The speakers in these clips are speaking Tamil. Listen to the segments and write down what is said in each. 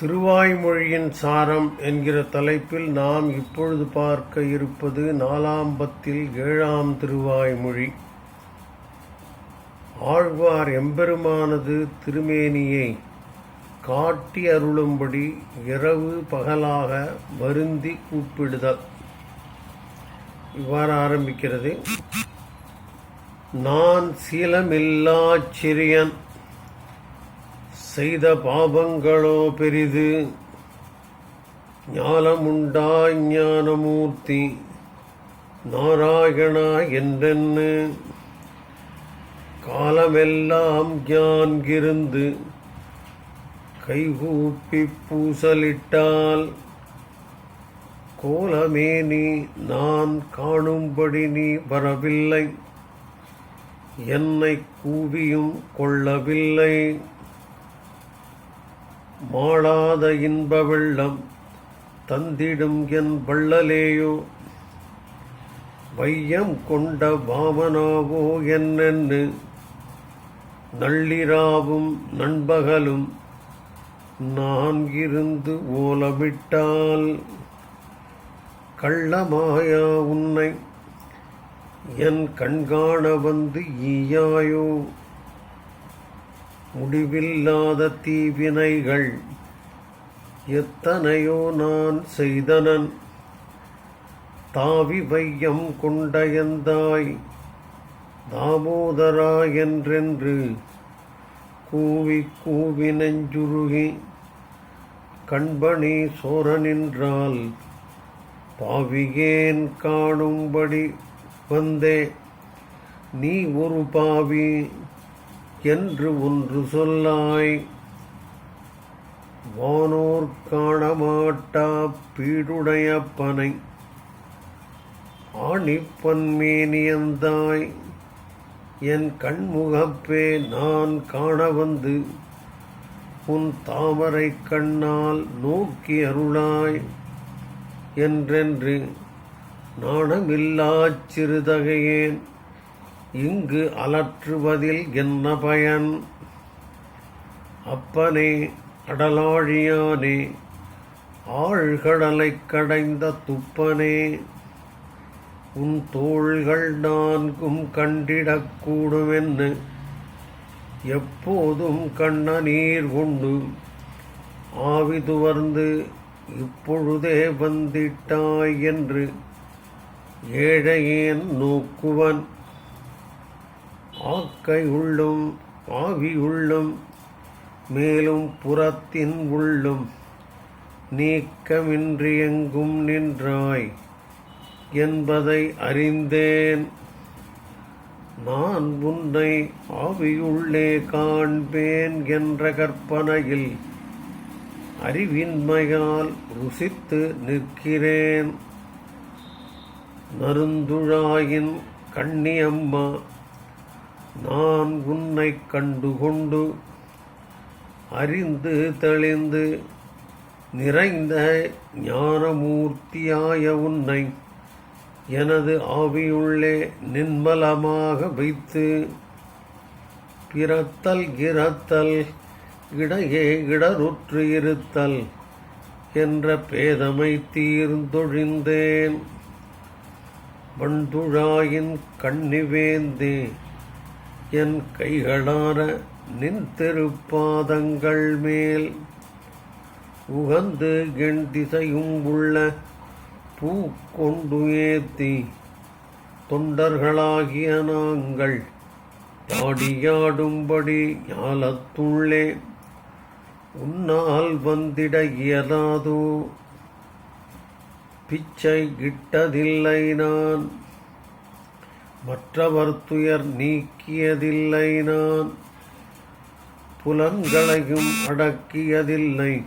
திருவாய்மொழியின் சாரம் என்கிற தலைப்பில் நாம் இப்பொழுது பார்க்க இருப்பது நாலாம் பத்தில் ஏழாம் திருவாய்மொழி. ஆழ்வார் எம்பெருமானது திருமேனியை காட்டி அருளும்படி இரவு பகலாக வருந்தி கூப்பிடுதல். இவ்வாறு ஆரம்பிக்கிறது. நான் சீலமில்லா சிறியன் செய்த பாபங்களோ பெரிது. ஞானமுண்டாய் ஞானமூர்த்தி. நாராயணா என்றென்னு. காலமெல்லாம் ஞான்கிருந்து கைகூப்பி பூசலிட்டால். கோலமே நீ நான் காணும்படி நீ வரவில்லை. என்னை கூவியும் கொள்ளவில்லை. மாளாத இன்ப வெள்ளம் தந்திடும் என் வள்ளலேயோ. வையம் கொண்ட பாவனாவோ என்னென்னு நள்ளிராவும் நண்பகலும் நான் இருந்து ஓலமிட்டால் கள்ளமாயா உன்னை என் கண்காண வந்து ஈயாயோ. முடிவில்லாத தீவினைகள் எத்தனையோ நான் செய்தனன். தாவி வையம் கொண்டயந்தாய் தாமோதரா என்றென்று கூவி கூவி நெஞ்சுருகி கண்பணி சோரனின்றால் பாவியேன் காணும்படி வந்தே. நீ ஒரு பாவி என்று ஒன்று சொல்லாய். வானோர் காணமாட்டா பீடுடையப்பனை ஆணிப்பன்மேனியந்தாய் என் கண்முகப்பே நான் காண வந்து உன் தாமரை கண்ணால் நோக்கி அருளாய். என்றென்று நாணமில்லாச் சிறுதகையேன். இங்கு அலற்றுவதில் என்ன பயன்? அப்பனே அடலாழியானே ஆழ்கடலைக் கடைந்த துப்பனே உன் தோள்கள் நான்கும் கண்டிடக்கூடுமென்னு எப்போதும் கண்ண நீர் கொண்டு ஆவி துவர்ந்து இப்பொழுதே வந்திட்டாய் என்று ஏழையேன் நோக்குவன். ஆக்கை உள்ளும் ஆவி உள்ளும் மேலும் புறத்தின் உள்ளும் நீக்கமின்றி எங்கும் நின்றாய் என்பதை அறிந்தேன். நான் உன்னை ஆவியுள்ளே காண்பேன் என்ற கற்பனையில் அறிவின்மையால் ருசித்து நிற்கிறேன். நருந்துழாயின் கண்ணியம்மா நான் உன்னை கண்டுகொண்டு அறிந்து தெளிந்து நிறைந்த ஞானமூர்த்தியாய உன்னை எனது ஆவியுள்ளே நின்மலமாக வைத்து பிறத்தல் இறத்தல் இடையே இடருற்று இருத்தல் என்ற பேதமை தீர்ந்தொழிந்தேன். வண்துழாயின் கண்ணிவேந்தே என் கைகளான நின் திருப்பாதங்கள் மேல். உகந்து என் திசையும் உள்ள பூ கொண்டு ஏத்தி தொண்டர்களாகிய நாங்கள் ஆடியாடும்படி ஞாலத்துள்ளே. உன்னால் வந்திட இயலாதோ? பிச்சை கிட்டதில்லை நான். மற்றவர் துயர் நீக்கியதில்லை நான். புலன்களையும் அடக்கியதில்லை.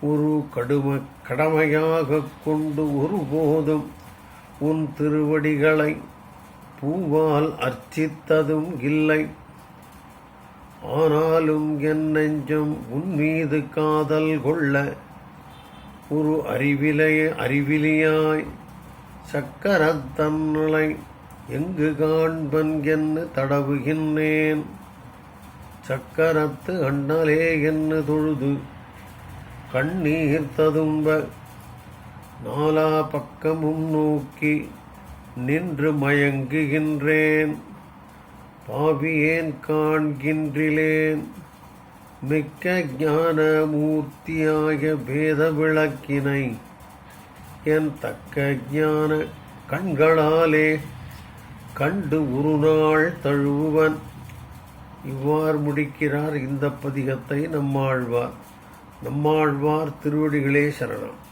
ஒரு கடும கடமையாக கொண்டு ஒருபோதும் உன் திருவடிகளை பூவால் அர்ச்சித்ததும் இல்லை. ஆனாலும் என் நெஞ்சம் உன் மீது காதல் கொள்ள ஒரு அறிவிலே அறிவிலியாய் சக்கரத்தன்னலை எங்கு காண்பன் என்ன தடவுகின்றேன். சக்கரத்து அண்ணலே என்ன தொழுது கண்ணீர் ததும்ப நாலா பக்கமும் நோக்கி நின்று மயங்குகின்றேன். பாவியேன் காண்கின்றிலேன் மிக்க ஞான மூர்த்தியாய பேத விளக்கினை என் தக்க ஞான கண்களாலே கண்டு உருநாள் தழுவுவன். இவ்வாறு முடிக்கிறார் இந்த பதிகத்தை நம்மாழ்வார். நம்மாழ்வார் திருவடிகளே சரணம்.